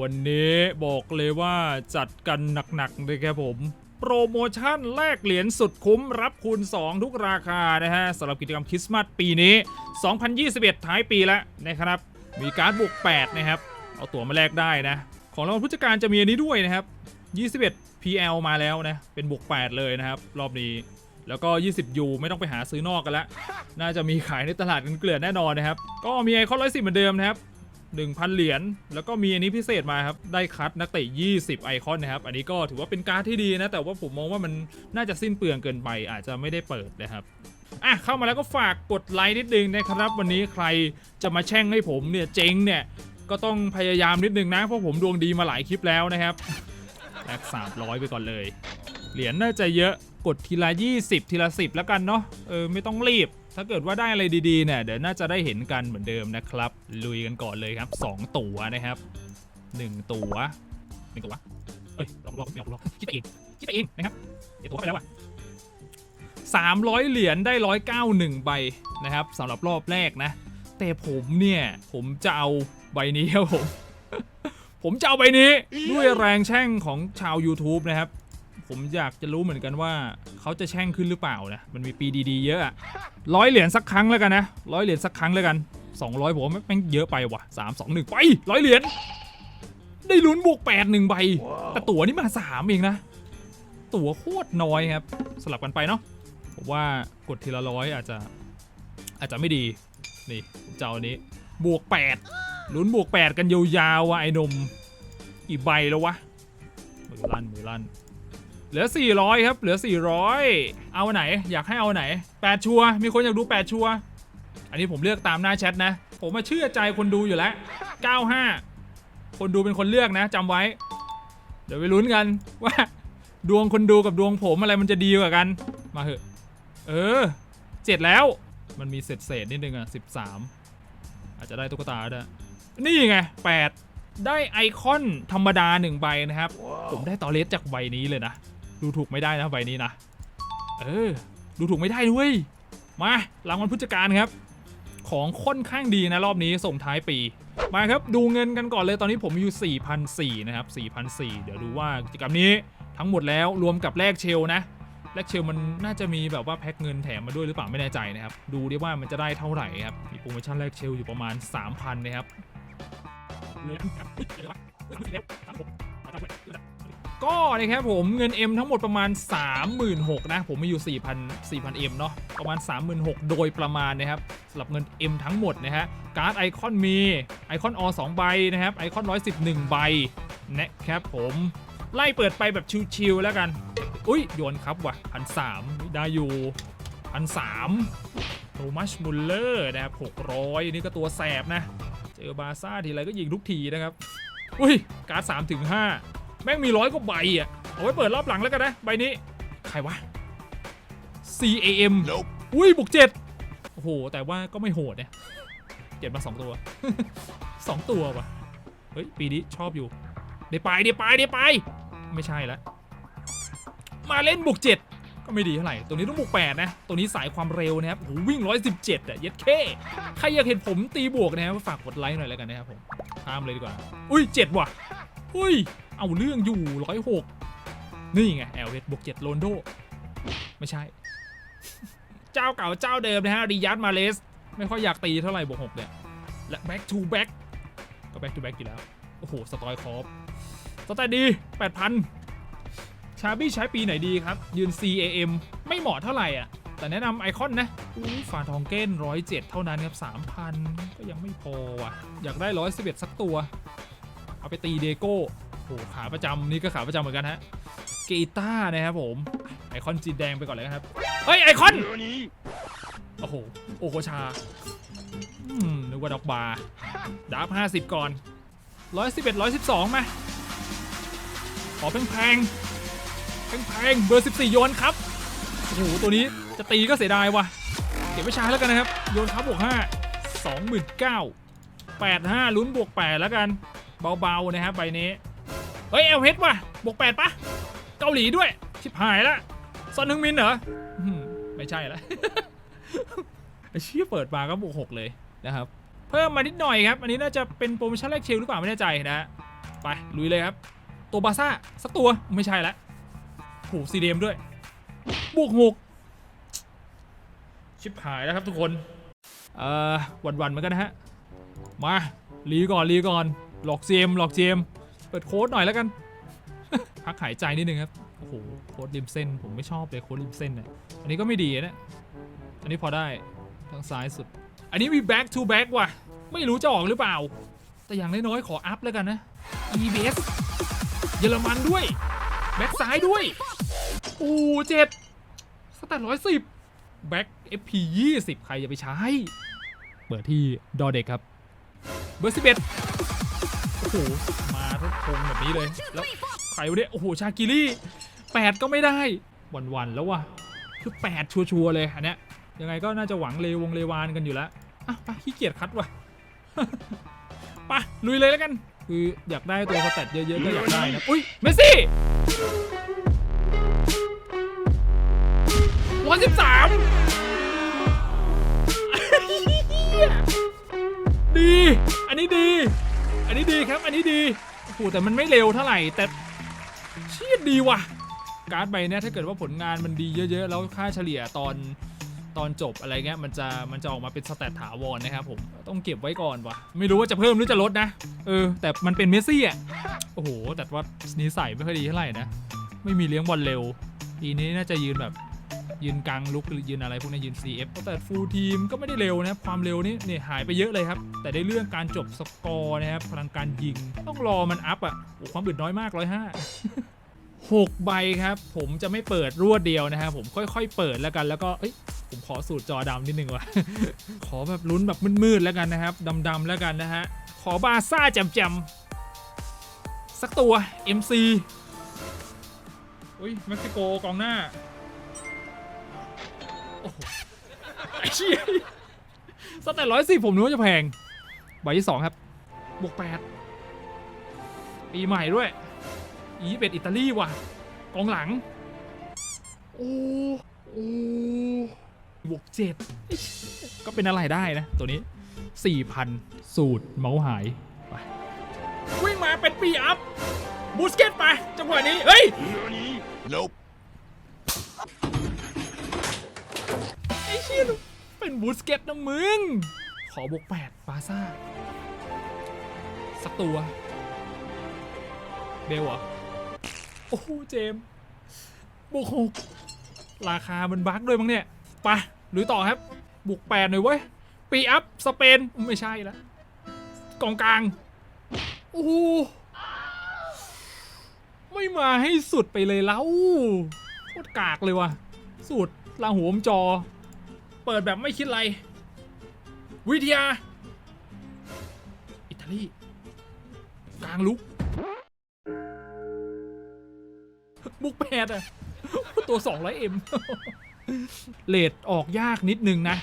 วันนี้บอกเลยว่าจัดกันหนักๆเลยครับผมโปรโมชั่นแลกเหรียญสุดคุ้มรับคูณ 2 ทุกราคานะฮะสำหรับกิจกรรมคริสต์มาสปีนี้ 2021 ท้ายปีแล้วนะครับ มีการ์ดบวก 8 นะครับ เอาตั๋วมาแลกได้นะ ของรางวัลผู้จัดการจะมีอันนี้ด้วยนะครับ 21 PL มาแล้วนะ เป็นบวก 8 เลยนะครับ รอบนี้ แล้วก็ 20 U ไม่ต้องไปหาซื้อนอกกันละ น่าจะมีขายในตลาดกันเกลื่อนแน่นอนนะครับ ก็มีไอคอนร้อยสิบเหมือนเดิมนะครับ 1,000 เหรียญแล้วก็มีอันนี้พิเศษมาครับ ได้คัดนักเตะ 20 ไอคอนนะครับ อันนี้ก็ถือว่าเป็นการ์ดที่ดีนะ แต่ว่าผมมองว่ามันน่าจะสิ้นเปลืองเกินไป อาจจะไม่ได้เปิดนะครับอะเข้ามาแล้วก็ฝากกดไลค์นิดนึงนะครับ วันนี้ใครจะมาแช่งให้ผมเนี่ยเจ๊งเนี่ยก็ต้องพยายามนิดนึงนะเพราะผมดวงดีมาหลายคลิปแล้วนะครับแลก300ไปก่อนเลย เหรียญน่าจะเยอะกดทีละ 20 ทีละ 10 แล้วกันเนาะเออไม่ต้องรีบ ถ้าเกิดว่าได้อะไรดีๆเนี่ยเดี๋ยวน่าจะได้เห็นกันเหมือนเดิมนะครับ ลุยกันก่อนเลยครับ 2 ตัวนะครับ1ตัวหนึ่งตัวเอ้ยลองลองไม่เอาลองคิดไปเองคิดไปเองนะครับเดี๋ยวตัวเข้ไปแล้วอะ300 เหรียญได้ 191 ใบนะครับสำหรับรอบแรกนะ แต่ผมเนี่ย ผมจะเอาใบนี้ครับผม ผมจะเอาใบนี้ด้วยแรงแช่งของชาว YouTube นะครับ ผมอยากจะรู้เหมือนกันว่า เขาจะแช่งขึ้นหรือเปล่านะ มันมีปีดีๆเยอะอะร้อยเหรียญสักครั้งแล้วกันนะร้อยเหรียญสักครั้งแล้วกัน 200 ผมว่าแม่งเยอะไปว่ะสามสองหนึ่งไปร้อยเหรียญได้ลุ้นบวกแปดหนึ่งใบ แต่ตั๋วนี่มาสามเองนะ ตั๋วโคตรน้อยครับ สลับกันไปเนาะผมว่ากดทีละร้อยอาจจะอาจจะไม่ดี นี่ผมจะเอาอันนี้บวก 8 ลุ้นบวก 8 กันยาวๆว่ะไอ้หนม กี่ใบแล้ววะ มือลั่นมือลั่นเห ลือ 400 ครับ เหลือ 400 เอาไหน อยากให้เอาไหน 8 ชัวร์มีคนอยากดู 8 ชัวร์อันนี้ผมเลือกตามหน้าแชทนะ ผมมาเชื่อใจคนดูอยู่แล้ว 95 คนดูเป็นคนเลือกนะจำไว้ เดี๋ยวไปลุ้นกันว่า ดวงคนดูกับดวงผมอะไรมันจะดีกว่ากัน มาเหอะ เออ เจ็ดแล้ว มันมีเศษเศษนิดนึงอะสิบสามอาจจะได้ตุ๊กตาด้วยนี่ไงแปดได้ไอคอนธรรมดาหนึ่งใบนะครับ ผมได้ตอเลสจากใบนี้เลยนะ ดูถูกไม่ได้นะใบนี้นะ เออ ดูถูกไม่ได้ด้วยมารางวัลผู้จัดการครับ ของค่อนข้างดีนะรอบนี้ส่งท้ายปี มาครับดูเงินกันก่อนเลยตอนนี้ผมมีอยู่ 4,004นะครับ4,004เดี๋ยวดูว่ากิจกรรมนี้ทั้งหมดแล้วรวมกับแลกเชลนะแลกเชลมันน่าจะมีแบบว่าแพ็คเงินแถมมาด้วยหรือเปล่าไม่แน่ใจนะครับ ดูดิว่ามันจะได้เท่าไหร่ครับ มีโปรโมชั่นแลกเชลอยู่ประมาณ 3,000นะครับ ก็นะครับผมเงิน M ทั้งหมดประมาณ 36,000นะ ผมมีอยู่ 4,000 4,000 M เนาะประมาณ 36,000 โดยประมาณนะครับสำหรับเงิน M ทั้งหมดนะฮะการ์ดไอคอนมีไอคอนอ2ใบนะครับไอคอน111 ใบนะครับผมไล่เปิดไปแบบชิวๆแล้วกัน อุ้ยโยนครับว่ะพันสามได้อยู่พันสามโทมัสมุลเลอร์นะครับหกร้อยนี่ก็ตัวแสบนะ เจอบาซ่าทีไรก็ยิงทุกทีนะครับ อุ้ยการ์ดสามถึงห้า แม่งมีร้อยกว่าใบอะ เอาไว้เปิดรอบหลังแล้วกันนะ ใบนี้ ใครวะ CAM อุ้ยบุกเจ็ดโอ้โห แต่ว่าก็ไม่โหดเนี่ยเจ็ดมาสองตัวสองตัวว่ะเฮ้ย ปีนี้ชอบอยู่ เดี๋ยวไปเดี๋ยวไปเดี๋ยวไป ไม่ใช่แล้วมาเล่นบุกเจ็ดก็ไม่ดีเท่าไหร่ ตัวนี้ต้องบุกแปดนะ ตัวนี้สายความเร็วนะครับโอ้โหวิ่ง117อะเย็ดเคใครอยากเห็นผมตีบวกนะครับฝากกดไลค์หน่อยแล้วกันนะครับผมข้ามเลยดีกว่า อุ้ยเจ็ดว่ะ อุ้ย เอาเรื่องอยู่106นี่ไงแอลเบวกเจ็ดโลนโด ไม่ใช่ เจ้าเก่าเจ้าเดิมนะฮะริยัตมาเลส ไม่ค่อยอยากตีเท่าไหร่บวกหกเนี่ย และ back to back ก็ back to back อยู่แล้ว โอ้โห สตอยคอฟสแตทดี8,000ชาบี้ใช้ปีไหนดีครับ ยืน CAM ไม่เหมาะเท่าไหร่อะ แต่แนะนำไอคอนนะอุ้ยฝาทองเก้น107เท่านั้นครับ3,000ก็ยังไม่พอว่ะ อยากได้111สักตัว เอาไปตีเดโก้ โอ้โหขาประจำนี่ก็ขาประจำเหมือนกันฮะเกต้านะครับผมไอคอนจีนแดงไปก่อนเลยครับเฮ้ยไอคอนโอ้โหโอโคชาอืมนึกว่าดอกบาร์ดาบ50ก่อน111 112มาขอแพงๆแพงๆเบอร์14โยนครับโอ้โหตัวนี้จะตีก็เสียดายว่ะเก็บไว้ใช้แล้วกันนะครับ โยนครับบวก5 29,000 85ลุ้นบวก8แล้วกัน เบาๆนะครับใบนี้ เฮ้ยเอลเฮดว่ะบวก8ปดปะเกาหลีด้วย ชิบหายละซอนฮึงมินเหรอไม่ใช่ละไอชี่ยเปิดมาก็บวก6เลยนะครับ เพิ่มมานิดหน่อยครับ อันนี้น่าจะเป็นโปรโมชั่นแรกเชลหรือเปล่าไม่แน่ใจนะไปลุยเลยครับ ตัวบาซ่าสักตัวไม่ใช่ละโหซีเดมด้วย บวกหกชิบหายแล้วครับทุกคนเอ่อวันๆเหมือนกันนะฮะ มารีก่อนรีก่อน หลอกเจมหลอกเจม ปิดโค้ดหน่อยแล้วกัน พักหายใจนิดนึงครับ โอ้โห โค้ดริมเส้น ผมไม่ชอบเลยโค้ดริมเส้นเนี่ย อันนี้ก็ไม่ดีนะ อันนี้พอได้ ทางซ้ายสุด อันนี้มี back to back ว่ะ ไม่รู้จะออกหรือเปล่า แต่อย่างน้อยๆขออัพแล้วกันนะ EBS เยอรมันด้วย แบ็กซ้ายด้วย โอ้เจ็ดสแตทร้อยสิบแบ็ก FP 20 ใครจะไปใช้เปิดที่ดอเด็กครับ เบอร์ 11โอ้โหมาทุกทงแบบนี้เลย แล้วใครวะเนี่ยโอ้โหชากิลี่8ก็ไม่ได้วันๆแล้วว่ะคือ8ชัวร์ๆเลยอันเนี้ยยังไงก็น่าจะหวังเลวงเลวานกันอยู่แล้วอะไปขี้เกียจคัดว่ะไปลุยเลยแล้วกัน คืออยากได้ตัวสแตทเยอะๆก็อยากได้นะ อุ้ยเมสซี่ร้อยสิบสามดี อันนี้ดี อันนี้ดีครับ อันนี้ดีโอ้โหแต่มันไม่เร็วเท่าไหร่แต่เชียดดีว่ะ การ์ดใบเนี้ยถ้าเกิดว่าผลงานมันดีเยอะๆ แล้วค่าเฉลี่ยตอนตอนจบอะไรเงี้ยมันจะมันจะออกมาเป็นสแตทถาวรนะครับผมต้องเก็บไว้ก่อนว่ะไม่รู้ว่าจะเพิ่มหรือจะลดนะ เออ แต่มันเป็นเมสซี่อะโอ้โหแต่ว่านิสัยไม่ค่อยดีเท่าไหร่นะ ไม่มีเลี้ยงบอลเร็วทีนี้น่าจะยืนแบบ ยืนกลางลุกหรือยืนอะไรพวกนี้ยืน CF แต่ฟูลทีมก็ไม่ได้เร็วนะครับ ความเร็วนี่เนี่ยหายไปเยอะเลยครับ แต่ในเรื่องการจบสกอร์นะครับ พลังการยิง ต้องรอมันอัพอะโอ้ความอึดน้อยมากร้อยห้าหกใบครับ ผมจะไม่เปิดรวดเดียวนะครับผมค่อยๆ เปิดแล้วกันแล้วก็เอ้ยผมขอสูตรจอดำนิดนึงว่ะ ขอแบบลุ้นแบบมืดๆแล้วกันนะครับดำๆแล้วกันนะฮะ ขอบาซ่าแจมๆสักตัว MC อุ้ยเม็กซิโกกองหน้า ไอ้เชี่ยสแตทร้อยสิบผมนึกว่าจะแพง ใบที่สองครับ บวกแปดปีใหม่ด้วย อีเป็ดอิตาลีว่ะ กองหลัง โอ้โอ้บวกเจ็ดก็เป็นอะไรได้นะ ตัวนี้4,000สูตรเมาส์หาย ไป วิ่งมาเป็นปีอัพ บูสเกตไป จังหวะนี้ เฮ้ย Nope. ไอ้ เชี่ยเป็นบูสเก็ตนะมึง ขอบวกแปดบาซ่า สักตัว เบลเหรอ โอ้โห เจมบวกหกราคามันบั๊กด้วยมั้งเนี่ยไปะหรือต่อครับบุกแปดหน่อยเว้ย ปีอัพ สเปน ไม่ใช่ละกองกลาง โอ้โห ไม่มาให้สุดไปเลยแล้วโคตรกากเลยว่ะสูตรลาหัวมจอ เปิดแบบไม่คิดอะไร วิทยา อิตาลี กลางลุก บุกแปดอะตัว 200M เลดออกยากนิดนึงนะ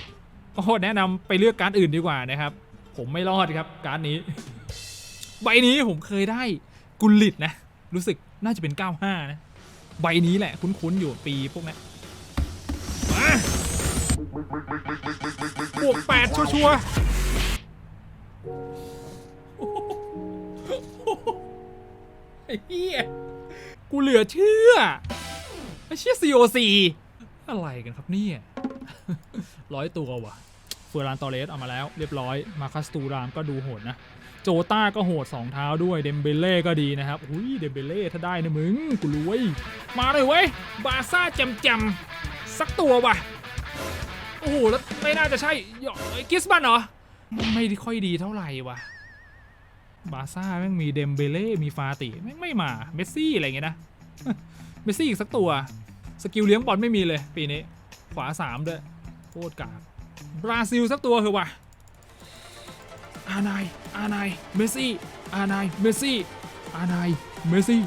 ก็แนะนำไปเลือกการดอื่นดีกว่านะครับ ผมไม่รอดครับการดนี้ ใบนี้ผมเคยได้กุลิตนะ รู้สึกน่าจะเป็น 95 นะ ใบนี้แหละคุ้นๆอยู่ปีพวกนี้ม บวก8ชัวร์ๆไอ้เหี้ย กูเหลือเชื่อ ไอ้เชี่ย COC อะไรกันครับเนี่ยร้อยตัวว่ะเฟอร์รานตอเรสเอามาแล้ว เรียบร้อย มาคัสตูรามก็ดูโหดนะ โจต้าก็โหด 2 เท้าด้วย เดมเบเล่ก็ดีนะครับ อุ้ย เดมเบเล่ถ้าได้นะมึง กูรวย มาเลยเว้ย บาซ่าจมแจมๆสักตัวว่ะ อ้โหแล้วไม่น่าจะใช่หยอกกิสบันเหรอ ไม่ค่อยดีเท่าไหร่วะบาซ่าแม่งมีเดมเบเล่ มีฟาติแม่งไม่มา เมสซี่อะไรเงี้ยนะ เมสซี่อีกสักตัว สกิลเลี้ยงบอลไม่มีเลย ปีนี้ ขวาสามด้วยโคตรกากบราซิลสักตัวคือว่ะอานาย อานาย เมสซี่ อานาย เมสซี่ อานาย เมสซี่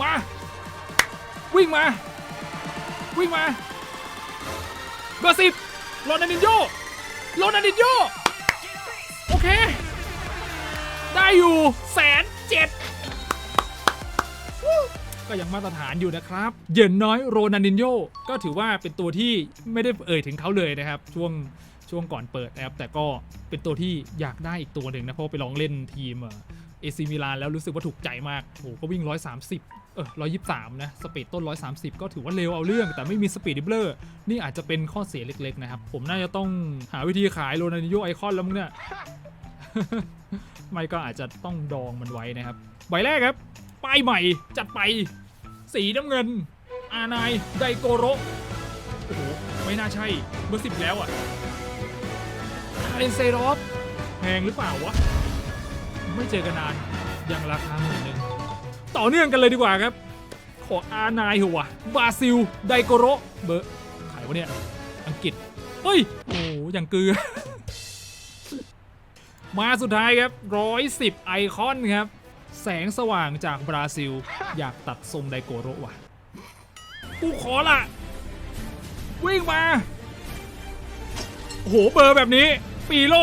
มา วิ่งมา วิ่งมา บอร์สิบโรนัลดินโยโรนัลดินโยโอเค ได้อยู่แสนเจ็ดก็ยังมาตรฐานอยู่นะครับ เย็นน้อยโรนัลดินโยก็ถือว่าเป็นตัวที่ไม่ได้เอ่ยถึงเขาเลยนะครับ ช่วงช่วงก่อนเปิดนะครับ แต่ก็เป็นตัวที่อยากได้อีกตัวหนึ่งนะ เพราะไปลองเล่นทีมเอ่อ AC มิลานแล้วรู้สึกว่าถูกใจมากโอ้โหก็วิ่ง 130 เออ123นะ สปีดต้น 130 ก็ถือว่าเร็วเอาเรื่อง แต่ไม่มีสปีดดิบเลอร์ นี่อาจจะเป็นข้อเสียเล็ก ๆ นะครับ ผมน่าจะต้องหาวิธีขายโรนันโยไอคอนแล้วมึงเนี่ย ไม่ก็อาจจะต้องดองมันไว้นะครับ ใบแรกครับ ป้ายใหม่จัดไป สีน้ำเงิน อานาย ไดโกโรโอ้โห ไม่น่าใช่เบอร์สิบแล้วอะคาเรนเซรอฟแพงหรือเปล่าวะ ไม่เจอกันนานยังราคาหมื่นหนึ่ง ต่อเนื่องกันเลยดีกว่าครับ ขออานายหัวบราซิล ไดโกโรเบอร์ขายวะเนี่ย อังกฤษเฮ้ย โอ้โหอย่างเกลือ มาสุดท้ายครับร้อยสิบไอคอนครับ แสงสว่างจากบราซิล อยากตัดทรงไดโกโรว่ะ กูขอละวิ่งมาโอ้โหเบอร์แบบนี้ ปีโล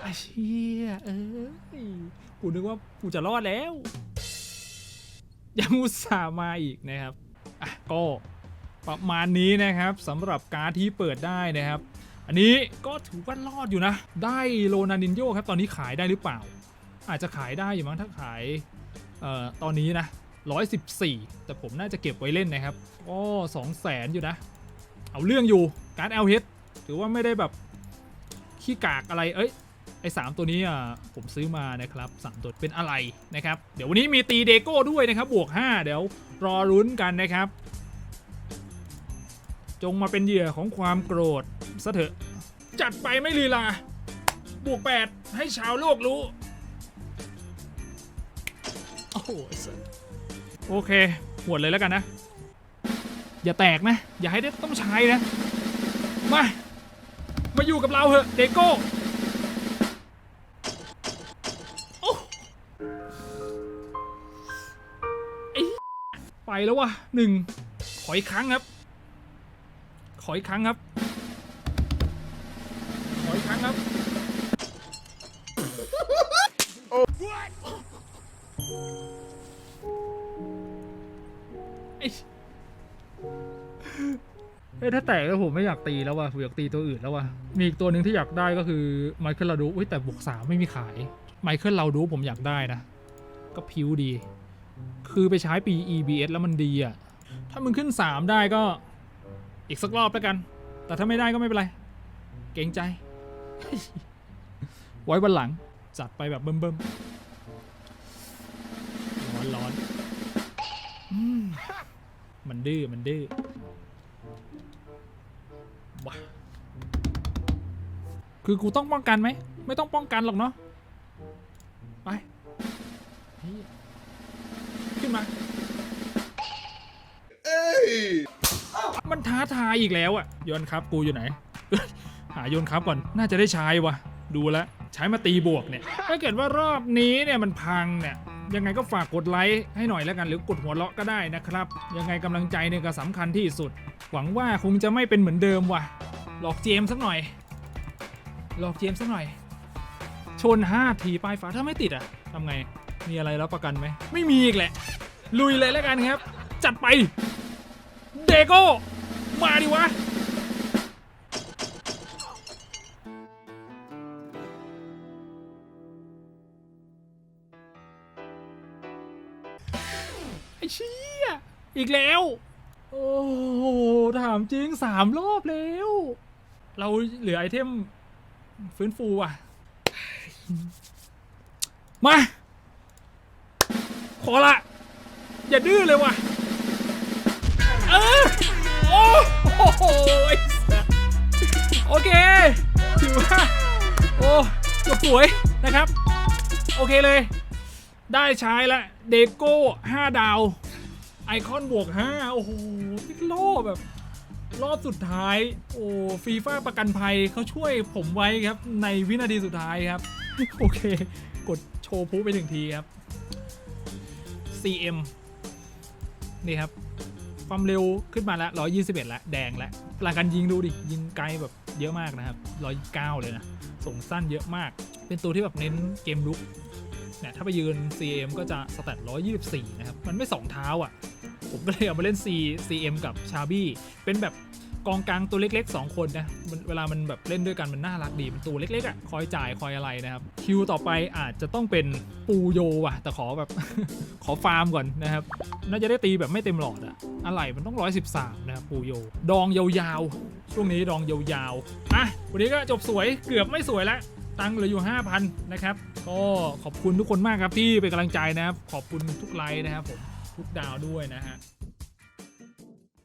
ไอ้เชี่ยเอ้ย กูนึกว่ากูจะรอดแล้วยังอุตส่าห์มาอีกนะครับอะก็ประมาณนี้นะครับสำหรับการที่เปิดได้นะครับ อันนี้ก็ถือว่ารอดอยู่นะ ได้โรนันดินโยครับ ตอนนี้ขายได้หรือเปล่า อาจจะขายได้อยู่มั้งถ้าขายเอ่อตอนนี้นะ 114 แต่ผมน่าจะเก็บไว้เล่นนะครับก็2 0 0แสนอยู่นะ เอาเรื่องอยู่การ์ด LH ถือว่าไม่ได้แบบขี้กากอะไรเอ้ย ไอ้สามตัวนี้อะผมซื้อมานะครับสามตัวเป็นอะไรนะครับ เดี๋ยววันนี้มีตีเดโก้ด้วยนะครับ บวก 5 เดี๋ยวรอรุ้นกันนะครับ จงมาเป็นเหยื่อของความโกรธซะเถอะ จัดไปไม่ลีลา บวก 8 ให้ชาวโลกรู้ โอ้โหโอเคหวดเลยแล้วกันนะ อย่าแตกนะ อย่าให้ได้ต้องใช้นะ มา มาอยู่กับเราเหอะเดโก้ ไปแล้วว่ะหนึ่งขออีกครั้งครับ ขออีกครั้งครับ ขออีกครั้งครับไอ้เอ้ยถ้าแตกแล้วผมไม่อยากตีแล้วว่ะผมอยากตีตัวอื่นแล้วว่ะมีอีกตัวหนึ่งที่อยากได้ก็คือไมเคิลลาดูอุ้ยแต่บวกสามไม่มีขาย ไมเคิลลาดูผมอยากได้นะ ก็พิวดี คือไปใช้ปี EBS แล้วมันดีอะถ้ามึงขึ้น 3 ได้ก็อีกสักรอบแล้วกัน แต่ถ้าไม่ได้ก็ไม่เป็นไร เกรงใจ ไว้วันหลัง จัดไปแบบเบิ่มๆร้อนร้อนมมันดื้อ มันดื้อว้าคือกูต้องป้องกันไหม ไม่ต้องป้องกันหรอกเนาะ ไปเหี้ยขึ้นมามันท้าทายอีกแล้วอะโยนครับกูอยู่ไหน หาโยนครับก่อนน่าจะได้ใช้วะดูแลวใช้มาตีบวกเนี่ย ถ้าเกิดว่ารอบนี้เนี่ยมันพังเนี่ยยังไงก็ฝากกดไลค์ให้หน่อยแล้วกันหรือกดหัวเราะก็ได้นะครับ ยังไงกำลังใจเนี่ยก็สำคัญที่สุด หวังว่าคงจะไม่เป็นเหมือนเดิมว่ะ หลอกเจมส์สักหน่อย หลอกเจมส์สักหน่อย ชน 5 ทีป้ายฟ้าถ้าไม่ติดอะทำไง มีอะไรรับประกันไหม ไม่มีอีกแหละ ลุยเลยแล้วกันครับ จัดไป เดโก้ มาดิวะไอ้เชี่ยอีกแล้ว โอ้โหถามจริงสามรอบแล้ว เราเหลือไอเทมฟื้นฟูอะ มา ขอละ อย่าดื้อเลยว่ะ เออ โอ้โหโอเคถือว่าโอ้จบสวยนะครับ โอเคเลย ได้ใช้ละเดโก้5ดาว ไอคอนบวก 5 โอ้โหพิกโลแบบ รอบสุดท้าย โอ้ฟีฟ่าประกันภัยเขาช่วยผมไว้ครับ ในวินาทีสุดท้ายครับ โอเค กดโชว์พูไปหนึ่งทีครับ CM นี่ครับ ความเร็วขึ้นมาแล้ว 121 แล้ว แดงแล้วหลังการยิงดูดิ ยิงไกลแบบเยอะมากนะครับ 109 เลยนะ ส่งสั้นเยอะมาก เป็นตัวที่แบบเน้นเกมลุกเนี่ยถ้าไปยืน CM ก็จะสแตท124 นะครับ มันไม่ 2 เท้าอะ ผมก็เลยเอามาเล่น C CM กับชาบี้เป็นแบบ กองกลางตัวเล็กๆ 2 คนนะเวลามันแบบเล่นด้วยกันมันน่ารักดีมันตัวเล็กๆอะคอยจ่ายคอยอะไรนะครับคิวต่อไปอาจจะต้องเป็นปูโยว่ะ แต่ขอแบบ ขอฟาร์มก่อนนะครับ น่าจะได้ตีแบบไม่เต็มหลอดอะอะไรมันต้อง 113 นะครับปูโย ดองยาวๆ ช่วงนี้ดองยาวๆอะวันนี้ก็จบสวยเกือบไม่สวยแล้วตังเหลืออยู่ 5,000 นะครับ ก็ขอบคุณทุกคนมากครับที่เป็นกำลังใจนะครับ ขอบคุณทุกไลค์นะครับผมทุกดาวด้วยนะฮะ